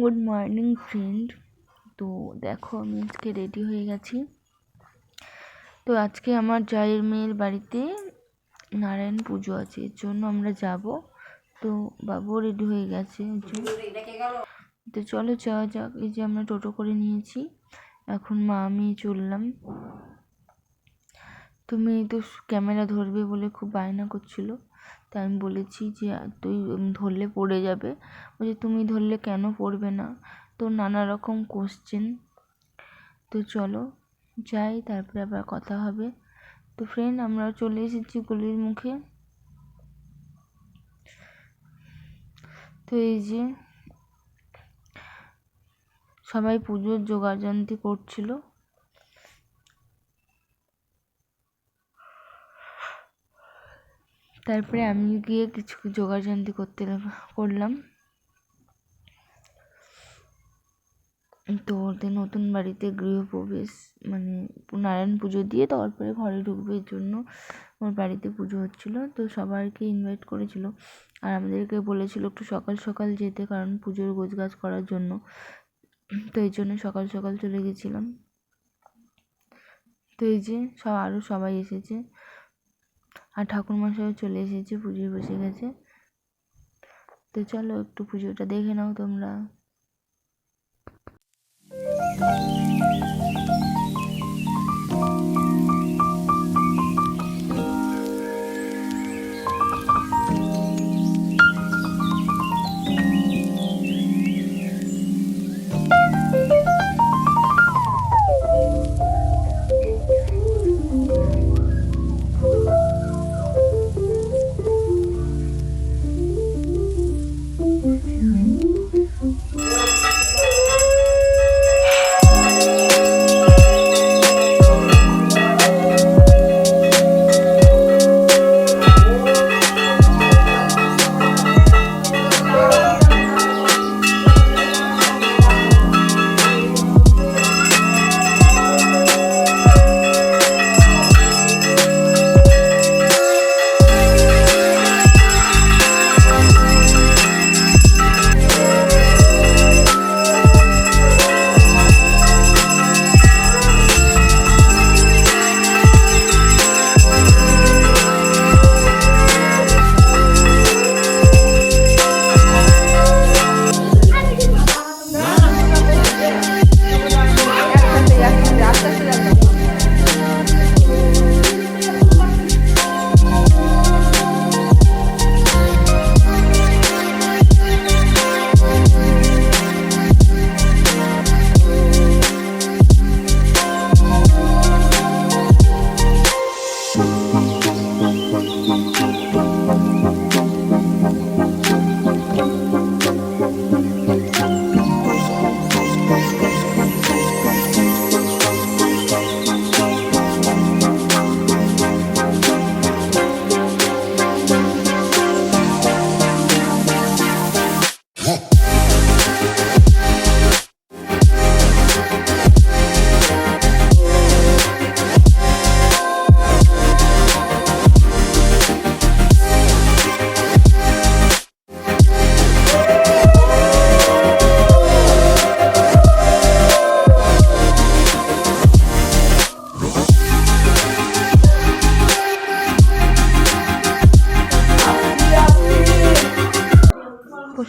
Good morning friend তো দেখো, আমি আজকে রেডি হয়ে গেছি। তো আজকে আমার জায়ের মেয়ের বাড়িতে নারায়ণ পুজো আছে, এর জন্য আমরা যাব। তো বাবু রেডি হয়ে গেছে তো চলো যাওয়া যাক, এই যে আমরা টোটো করে নিয়েছি। এখন মা, আমি চললাম। তুমি তো ক্যামেরা ধরবে বলে খুব বায়না করছিল। তাই আমি বলেছি যে, তুই ধরলে পড়ে যাবে। বলছে, তুমি ধরলে কেন পড়বে না? তো নানা রকম কোশ্চেন তো চলো, যাই, তারপরে আবার কথা হবে। তো ফ্রেন্ড আমরা চলে এসেছি গলির মুখে। তো এই যে, সবাই পুজোর জোগাড়যন্ত্র করছিল। তারপরে আমি গিয়ে কিছু জোগাড়যন্ত্র করতে করলাম। তো ওদের নতুন বাড়িতে গৃহপ্রবেশ মানে নারায়ণ পুজো দিয়ে তারপরে ঘরে ঢুকবে জন্য ওর বাড়িতে পুজো হচ্ছিল। তো সবাইকে ইনভাইট করেছিল আর আমাদেরকে বলেছিল একটু সকাল সকাল যেতে কারণ পুজোর গোছগাছ করার জন্য। তো এই জন্য সকাল সকাল চলে গেছিলাম। তো এই যে সব আরও সবাই এসেছে। আর ঠাকুরমশাইও চলে এসেছে পুজোয় বসে গেছে। তো চলো একটু পুজোটা দেখে নাও তোমরা।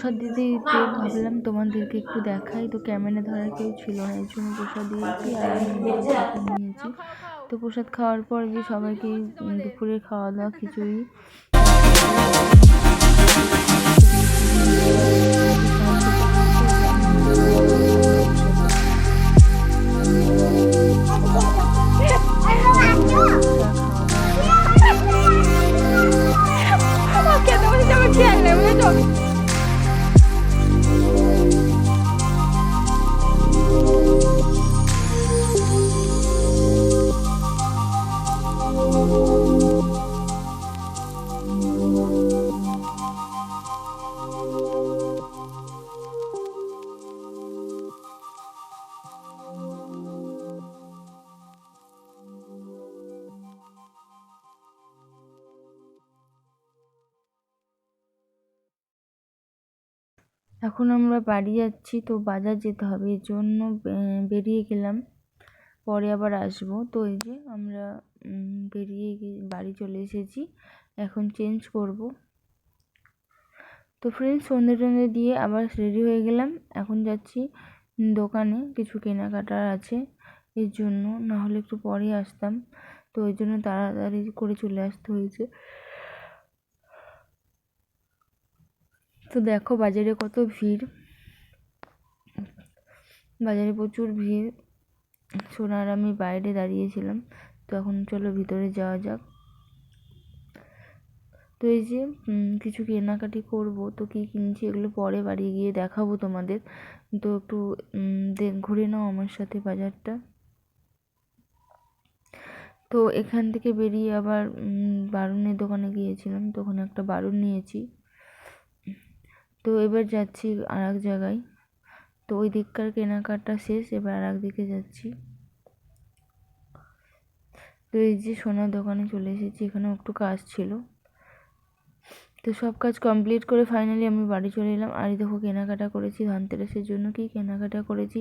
প্রসাদ দিতে দিতে ভাবলাম তোমাদেরকে একটু দেখাই। তো ক্যামেরা ধরা কেউ ছিল না, এই জন্য প্রসাদ দিয়েছি আর নিয়েছি। তো প্রসাদ খাওয়ার পর যে সবাইকে দুপুরে খাওয়া দাওয়া খিচুড়ি। এখন আমরা বাড়ি যাচ্ছি, তো বাজার যেতে হবে। এর জন্য বেরিয়ে গেলাম। পরে আবার আসব। তো এই যে আমরা বেরিয়ে বাড়ি চলে এসেছি। এখন চেঞ্জ করব। তো ফ্রেন্ডস সন্ধে টন্ধে দিয়ে আবার রেডি হয়ে গেলাম। এখন যাচ্ছি দোকানে। কিছু কেনাকাটার আছে এর জন্য। না হলে একটু পরে আসতাম। তো ওই জন্য তাড়াতাড়ি করে চলে আসতে হয়েছে। তো দেখো বাজারে কত ভিড়। বাজারে প্রচুর ভিড়। সোনার আমি বাইরে দাঁড়িয়েছিলাম। তো এখন চলো ভিতরে যাওয়া যাক। তো এই যে কিছু কেনাকাটি করব। তো কী কিনছি এগুলো পরে বাড়ি গিয়ে দেখাবো তোমাদের। তো একটু ঘুরে নাও আমার সাথে বাজারটা। তো এখান থেকে বেরিয়ে আবার বারুনের দোকানে গিয়েছিলাম। তো ওখানে একটা বারুন নিয়েছি। তো এবার যাচ্ছি আর এক জায়গায়। তো ওই দিককার কেনাকাটা শেষ, এবার আর দিকে যাচ্ছি। তো এই যে সোনার দোকানে চলে এসেছি, এখানেও একটু কাজ ছিল। তো সব কাজ কমপ্লিট করে ফাইনালি আমি বাড়ি চলে এলাম। আর দেখো কেনাকাটা করেছি, ধনতেরাসের জন্য কি কেনাকাটা করেছি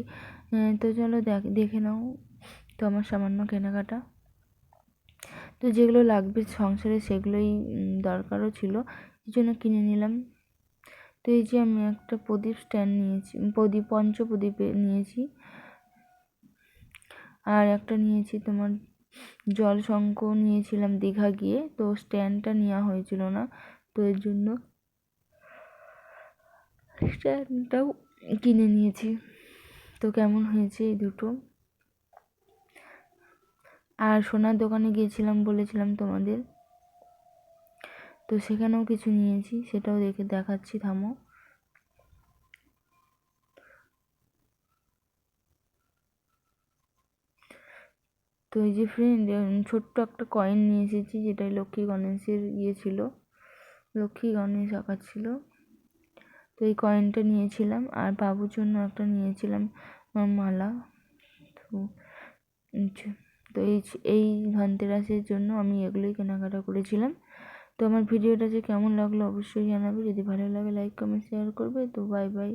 তো চলো দেখে নাও। তো আমার সামান্য কেনাকাটা। তো যেগুলো লাগবে সংসারে সেগুলোই দরকারও ছিল, এই জন্য কিনে নিলাম। তো এই যে আমি একটা প্রদীপ স্ট্যান্ড নিয়েছি, প্রদীপ, পঞ্চপ্রদীপ নিয়েছি। আর একটা নিয়েছি তোমার জল শঙ্খ নিয়েছিলাম দীঘা গিয়ে, তো স্ট্যান্ডটা নেওয়া হয়েছিল না, তো এর জন্য স্ট্যান্ডটাও কিনে নিয়েছি। তো কেমন হয়েছে এই দুটো? আর সোনার দোকানে গিয়েছিলাম বলেছিলাম তোমাদের। তো সেখানেও কিছু নিয়েছি, সেটাও দেখে দেখাচ্ছি, থামো। তো এই যে ফ্রেন্ড ছোট্ট একটা কয়েন নিয়ে এসেছি যেটা লক্ষ্মী গণেশের ইয়ে ছিল, লক্ষ্মী গণেশ আঁকা ছিল। তো এই কয়েনটা নিয়েছিলাম, আর বাবুর জন্য একটা নিয়েছিলাম মালা। তো তো এই এই ধনতেরাসের জন্য আমি এগুলোই কেনাকাটা করেছিলাম। তো আমার ভিডিওটা যে কেমন লাগল অবশ্যই জানাবে। যদি ভালো লাগে লাইক কমেন্ট শেয়ার করবে। তো বাই বাই